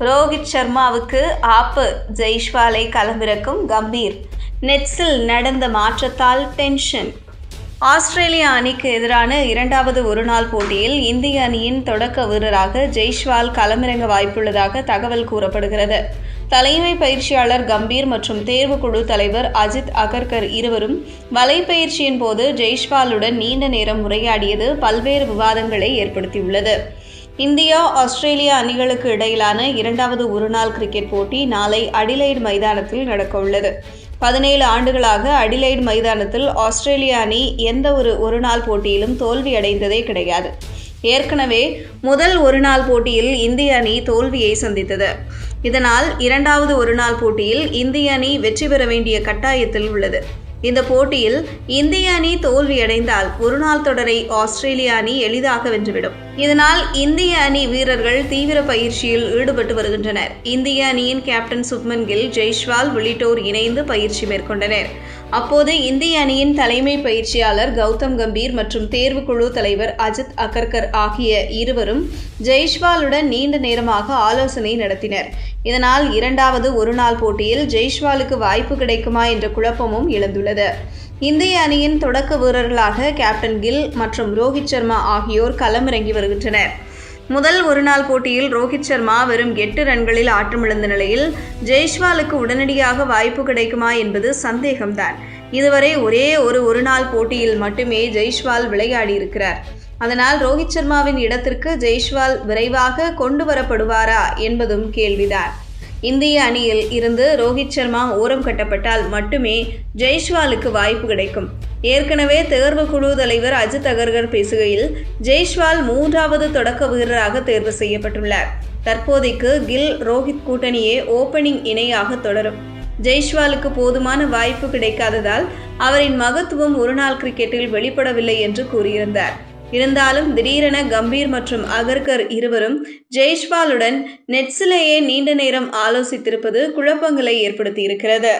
ரோஹித் சர்மாவுக்கு ஆப்பு ஜெய்ஷ்வாலை களமிறக்கும் கம்பீர். நெட்ஸில் நடந்த மாற்றத்தால் டென்ஷன். ஆஸ்திரேலிய அணிக்கு எதிரான இரண்டாவது ஒருநாள் போட்டியில் இந்திய அணியின் தொடக்க வீரராக ஜெய்ஷ்வால் களமிறங்க வாய்ப்புள்ளதாக தகவல் கூறப்படுகிறது. தலைமை பயிற்சியாளர் கம்பீர் மற்றும் தேர்வுக்குழு தலைவர் அஜித் அகர்கர் இருவரும் வலைப்பயிற்சியின் போது ஜெய்ஷ்வாலுடன் நீண்ட நேரம் உரையாடியது பல்வேறு விவாதங்களை ஏற்படுத்தியுள்ளது. இந்தியா ஆஸ்திரேலியா அணிகளுக்கு இடையிலான இரண்டாவது ஒருநாள் கிரிக்கெட் போட்டி நாளை அடிலைட் மைதானத்தில் நடக்கவுள்ளது. பதினேழு ஆண்டுகளாக அடிலைட் மைதானத்தில் ஆஸ்திரேலிய அணி எந்த ஒரு ஒருநாள் போட்டியிலும் தோல்வியடைந்ததே கிடையாது. ஏற்கனவே முதல் ஒருநாள் போட்டியில் இந்திய அணி தோல்வியை சந்தித்தது. இதனால் இரண்டாவது ஒருநாள் போட்டியில் இந்திய அணி வெற்றி பெற வேண்டிய கட்டாயத்தில் உள்ளது. இந்த போட்டியில் இந்திய அணி தோல்வியடைந்தால் ஒருநாள் தொடரை ஆஸ்திரேலிய அணி எளிதாக வென்றுவிடும். இதனால் இந்திய அணி வீரர்கள் தீவிர பயிற்சியில் ஈடுபட்டு வருகின்றனர். இந்திய அணியின் கேப்டன் சுப்மன் கில் ஜெய்ஷ்வால் உள்ளிட்டோர் இணைந்து பயிற்சி மேற்கொண்டனர். அப்போது இந்திய அணியின் தலைமை பயிற்சியாளர் கௌதம் கம்பீர் மற்றும் தேர்வுக்குழு தலைவர் அஜித் அகர்கர் ஆகிய இருவரும் ஜெய்ஷ்வாலுடன் நீண்ட நேரமாக ஆலோசனை நடத்தினர். இதனால் இரண்டாவது ஒருநாள் போட்டியில் ஜெய்ஷ்வாலுக்கு வாய்ப்பு கிடைக்குமா என்ற குழப்பமும் எழுந்துள்ளது. இந்திய அணியின் தொடக்க வீரர்களாக கேப்டன் கில் மற்றும் ரோஹித் சர்மா ஆகியோர் களமிறங்கி வருகின்றனர். முதல் ஒருநாள் போட்டியில் ரோஹித் சர்மா வெறும் எட்டு ரன்களில் ஆட்டமிழந்த நிலையில் ஜெய்ஷ்வாலுக்கு உடனடியாக வாய்ப்பு கிடைக்குமா என்பது சந்தேகம்தான். இதுவரை ஒரே ஒரு ஒருநாள் போட்டியில் மட்டுமே ஜெய்ஷ்வால் விளையாடியிருக்கிறார். அதனால் ரோஹித் சர்மாவின் இடத்திற்கு ஜெய்ஷ்வால் விரைவாக கொண்டு வரப்படுவாரா என்பதும் கேள்விதான். இந்திய அணியில் இருந்து ரோஹித் சர்மா ஓரம் கட்டப்பட்டால் மட்டுமே ஜெய்ஷ்வாலுக்கு வாய்ப்பு கிடைக்கும். ஏற்கனவே தேர்வு குழு தலைவர் அஜித் அகர்கர் பேசுகையில் ஜெய்ஷ்வால் மூன்றாவது தொடக்க வீரராக தேர்வு செய்யப்பட்டுள்ளார். தற்போதைக்கு கில் ரோஹித் கூட்டணியே ஓபனிங் இணையாக தொடரும். ஜெய்ஷ்வாலுக்கு போதுமான வாய்ப்பு கிடைக்காததால் அவரின் மகத்துவம் ஒருநாள் கிரிக்கெட்டில் வெளிப்படவில்லை என்று கூறியிருந்தார். இருந்தாலும் திடீரென கம்பீர் மற்றும் அகர்கர் இருவரும் ஜெய்ஷ்வாலுடன் நெட்ஸிலேயே நீண்ட நேரம் ஆலோசித்திருப்பது குழப்பங்களை ஏற்படுத்தியிருக்கிறது.